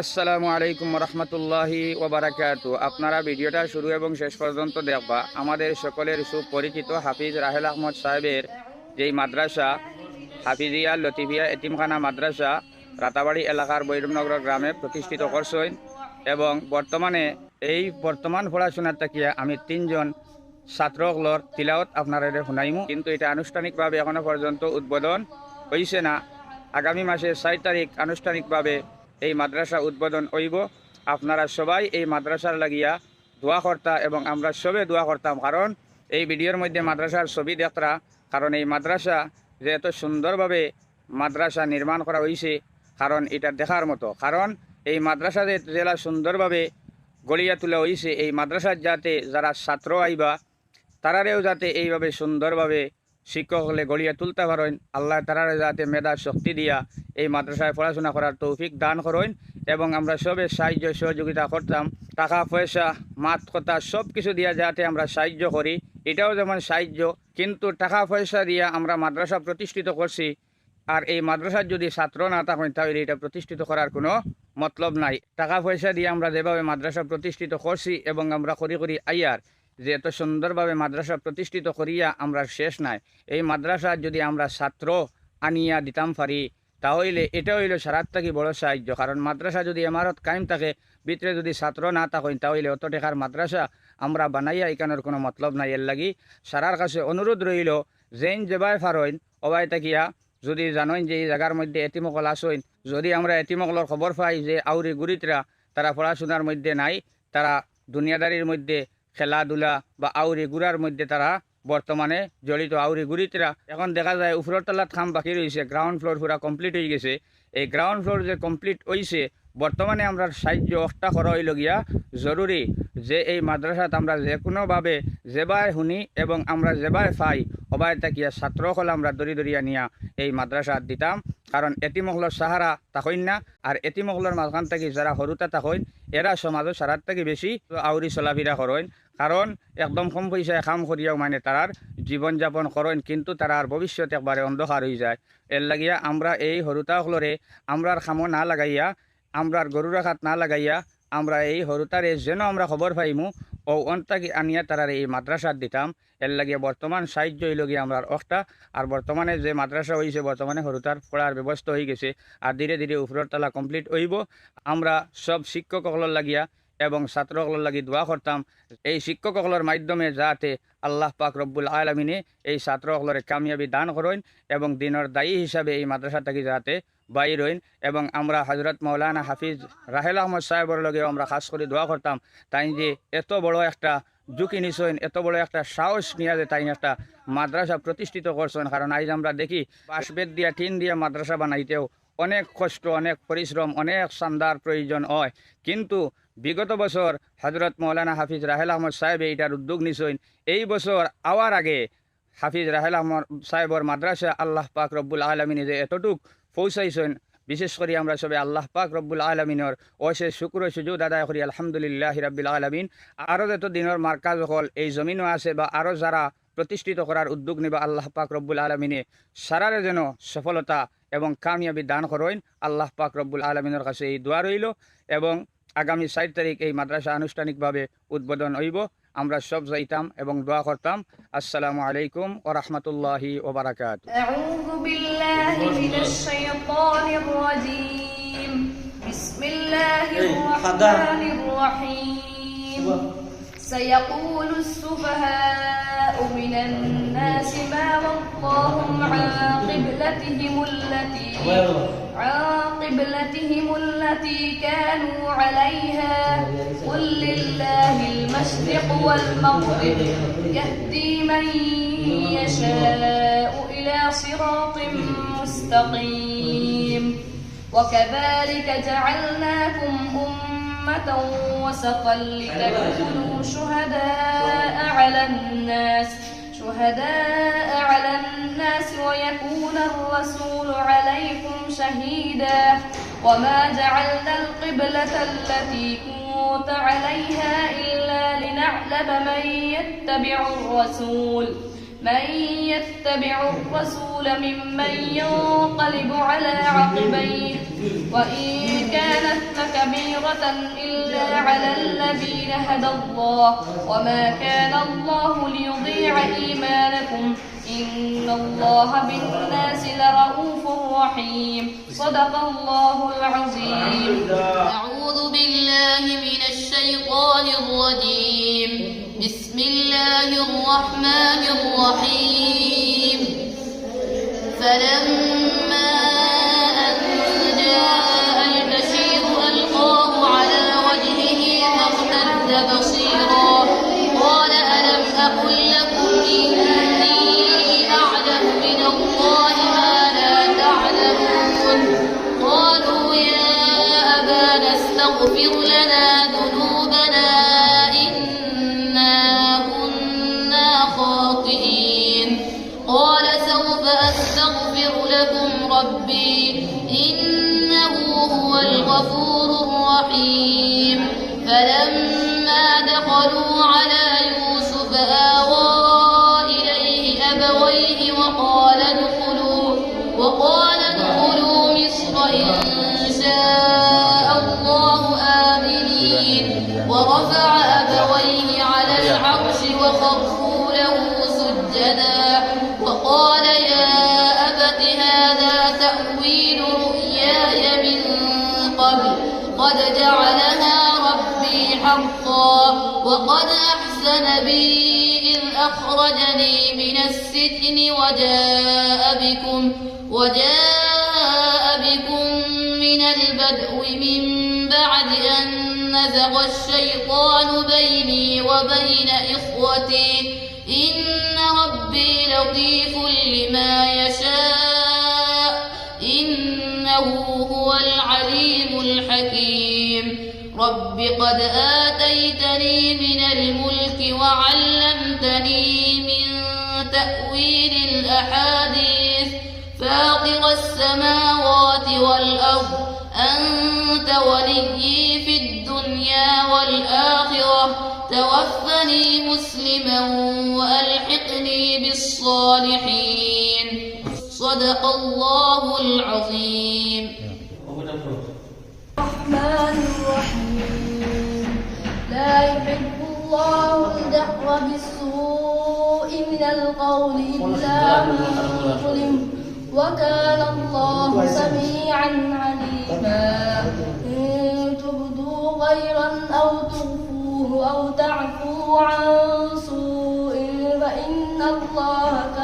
আসসালামু আলাইকুম রহমতুল্লাহি ওবরাকাতু। আপনারা ভিডিওটা শুরু এবং শেষ পর্যন্ত দেখবা। আমাদের সকলের সুপরিচিত হাফিজ রাহেল আহমদ সাহেবের যেই মাদ্রাসা, হাফিজিয়া লতিফিয়া এতিমখানা মাদ্রাসা, রাতাবাড়ি এলাকার বৈরমনগর গ্রামে প্রতিষ্ঠিত করছেন এবং বর্তমানে এই বর্তমান পড়াশোনার তাকিয়া আমি তিনজন ছাত্রগুলোর তিলাওত আপনারা শুনাইমু। কিন্তু এটা আনুষ্ঠানিকভাবে এখনও পর্যন্ত উদ্বোধন হয়েছে না। আগামী মাসের ছয় তারিখ আনুষ্ঠানিকভাবে এই মাদ্রাসা উদ্বোধন হইব। আপনারা সবাই এই মাদ্রাসার লাগিয়া দোয়া কর্তা এবং আমরা সবে দোয়া করতাম। কারণ এই ভিডিওর মধ্যে মাদ্রাসার ছবি দেখরা। কারণ এই মাদ্রাসা যে এত সুন্দরভাবে মাদ্রাসা নির্মাণ করা হয়েছে কারণ এটা দেখার মতো। কারণ এই মাদ্রাসা জেলা সুন্দরভাবে গড়িয়া তোলা হয়েছে এই মাদ্রাসার যাতে যারা ছাত্র আইবা, তারারেও যাতে এইভাবে সুন্দরভাবে শিক্ষক হলে গড়িয়া তুলতে পারেন। আল্লাহ তারারে যাতে মেধা, শক্তি দিয়া এই মাদ্রাসায় পড়াশোনা করার তৌফিক দান করেন এবং আমরা সবে সাহায্য, সহযোগিতা করতাম। টাকা, পয়সা, মাত, কথা সব কিছু দিয়া যাতে আমরা সাহায্য করি। এটাও যেমন সাহায্য, কিন্তু টাকা, পয়সা দিয়া আমরা মাদ্রাসা প্রতিষ্ঠিত করছি। আর এই মাদ্রাসার যদি ছাত্র না থাকেন, তাহলে এটা প্রতিষ্ঠিত করার কোনো মতলব নাই। টাকা, পয়সা দিয়ে আমরা যেভাবে মাদ্রাসা প্রতিষ্ঠিত করছি এবং আমরা করি করি আইয়ার। যে এত সুন্দরভাবে মাদ্রাসা প্রতিষ্ঠিত করিয়া আমরা শেষ নাই। এই মাদ্রাসা যদি আমরা ছাত্র আনিয়া দিতাম পারি তাহলে এটা হইল সারাত থাকি বড় সাহায্য। কারণ মাদ্রাসা যদি এমারত কায়েম থাকে, ভিতরে যদি ছাত্র না থাকেন তাহলে অত টেকার মাদ্রাসা আমরা বানাইয়া এখানোর কোনো মতলব নাই। এর লাগি সারার কাছে অনুরোধ রইল যেন যেবাই ফারইন অবাই থাকিয়া যদি জানেন যে এই জায়গার মধ্যে এতিমকল আসইন যদি আমরা এতিমকলর খবর পাই যে আউরি গুরিতরা তারা পড়াশোনার মধ্যে নাই তারা দুনিয়াদারির মধ্যে খেলাধুলা বা আউরি গুড়ার মধ্যে তারা বর্তমানে জড়িত। আউরি গুড়িতরা এখন দেখা যায় উপরের তলাত খাম বাকি রয়েছে গ্রাউন্ড ফ্লোর পুরা কমপ্লিট হয়ে গেছে। এই গ্রাউন্ড ফ্লোর যে কমপ্লিট হয়েছে বর্তমানে আমরা সাহায্য অষ্টা করা হইল গিয়া জরুরি যে এই মাদ্রাসাত আমরা যে কোনোভাবে যেবাই শুনি এবং আমরা যেবাই পাই, অবাই তাকিয়া ছাত্রসকল আমরা দরি দরিয়া নিয়া এই মাদ্রাসাত দিতাম। কারণ এটিমহলর সাহারা তাকইন না আর এটিমহলর মাঝখান থাকি যারা সরুতা তাকইন এরা সমাজও সারার থেকে বেশি আউরি চলাফিরা করেন কারণ একদম কম পয়সায় কাম করিয়াও মানে তারার জীবন যাপন করেন কিন্তু তারার ভবিষ্যৎ একবারে অন্ধকার হয়ে যায়। এর লাগিয়া আমরা এই হরুতাসকলরে আমরার খামো না লাগাইয়া আমরার গরু রাখাত না লাগাইয়া আমরা এই হরুতারে যেন আমরা খবর পাইমু ও অন্তাকি আনিয়া তারার এই মাদ্রাসাত দিতাম। এর লাগিয়া বর্তমান সাহায্য হইল গিয়ে আমরা অষ্টা আর বর্তমানে যে মাদ্রাসা হয়েছে বর্তমানে হরুতার পড়ার ব্যবস্থা হয়ে গেছে। আর ধীরে ধীরে উপরের তলা কমপ্লিট হইব। আমরা সব শিক্ষকসকলের লাগিয়া এবং ছাত্রসকলের লাগি দোয়া করতাম। এই শিক্ষকসকলের মাধ্যমে যাতে আল্লাহ পাক রব্বুল আলমিনে এই ছাত্রসকলের কামিয়াবি দান করেন এবং দিনের দায়ী হিসাবে এই মাদ্রাসা থাকি যাতে বাইর হইন এবং আমরা হজরত মৌলানা হাফিজ রাহেল আহমদ সাহেবের লগেও আমরা খাস করে দোয়া করতাম, তাই যে এত বড় একটা ঝুঁকি নিছেন, এত বড় একটা সাহস নিয়ে যে তাই একটা মাদ্রাসা প্রতিষ্ঠিত করছেন। কারণ আজ আমরা দেখি বাঁশবেদ দিয়া টিন দিয়া মাদ্রাসা বানাইতেও অনেক কষ্ট, অনেক পরিশ্রম, অনেক শানদার প্রয়োজন হয়। কিন্তু বিগত বছর হজরত মৌলানা হাফিজ রাহেল আহমদ সাহেব এইটার উদ্যোগ নিছেন। এই বছর আওয়ার আগে হাফিজ রাহেল আহমদ সাহেবর মাদ্রাসা আল্লাহ পাক রব্বুল আলমিনে যে এতটুক পৌঁছাইছেন। বিশেষ করে আমরা সবে আল্লাহ পাক রব্বুল আলমিনের অশে শুক্র সুযোগ আদায় করি, আলহামদুলিল্লাহ রাব্বিল আলমিন। আরও যত দিনের মার্কাজ হল, এই জমিনও আছে বা আরও যারা প্রতিষ্ঠিত করার উদ্যোগ নেবা, আল্লাহ পাক রব্বুল আলমিনে সারারে যেন সফলতা এবং কামিয়াবি দান করেন, আল্লাহ পাক রব্বুল আলমিনের কাছে এই দোয়া রইল এবং আগামী ষাট তারিখ এই মাদ্রাসা আনুষ্ঠানিকভাবে উদ্বোধন হইব। আমরা সব যাইতাম এবং দোয়া করতাম আসসালামু আলাইকুম ও রহমতুল্লাহি ওবরাকাত أعوذ بالله من الشيطان الرجيم بسم الله الرحمن الرحيم سيقول السفهاء من الناس ما وقاهم عن قبلتهم التي عن قبلتهم التي كانوا عليها قل لله المشرق والمغرب يهدي من يشاء إلى صراط مستقيم. وكذلك جعلناكم أمة وسطا لتكونوا شهداء على الناس. شهداء على الناس ويكون الرسول عليكم شهيدا. وما جعلنا القبلة التي كنت عليها إلا لنعلم من يتبع الرسول. من يتبع الرسول ممن ينقلب على عقبيه وإن كانت لكبيرة إلا على الذين هدى الله وما كان الله ليضيع إيمانكم إن الله بالناس لرؤوف رحيم. صدق الله العظيم. أعوذ بالله من الشيطان الرجيم. بسم الله الرحمن الرحيم. فلما أن جاء البشير ألقاه على وجهه فارتد بصيرا قال ألم أقل لكم إني أعلم من الله ما لا تعلمون؟ قالوا يا أبانا استغفر لنا تأويل رؤياي من قبل. قد جعلها ربي حقا. وقد أحسن بي إذ أخرجني من السجن وجاء بكم وجاء بكم من البدو من بعد أن نزغ الشيطان بيني وبين إخوتي. إن ربي لطيف لما يشاء. إنه هو العليم الحكيم. رب قد آتيتني من الملك وعلمتني من تأويل الأحاديث. فاطر السماوات والأرض أنت وليي في الدنيا والآخرة. توفني مسلما وألحقني بالصالحين. صدق الله العظيم. الرحمن الرحيم. لا يحب الله الجهر بالسوء من القول إلا من ظلم. وكان الله سميعا عليما. إن تبدوا خيرا أو تخفوه أو تعفوا عن سوء فإن الله كان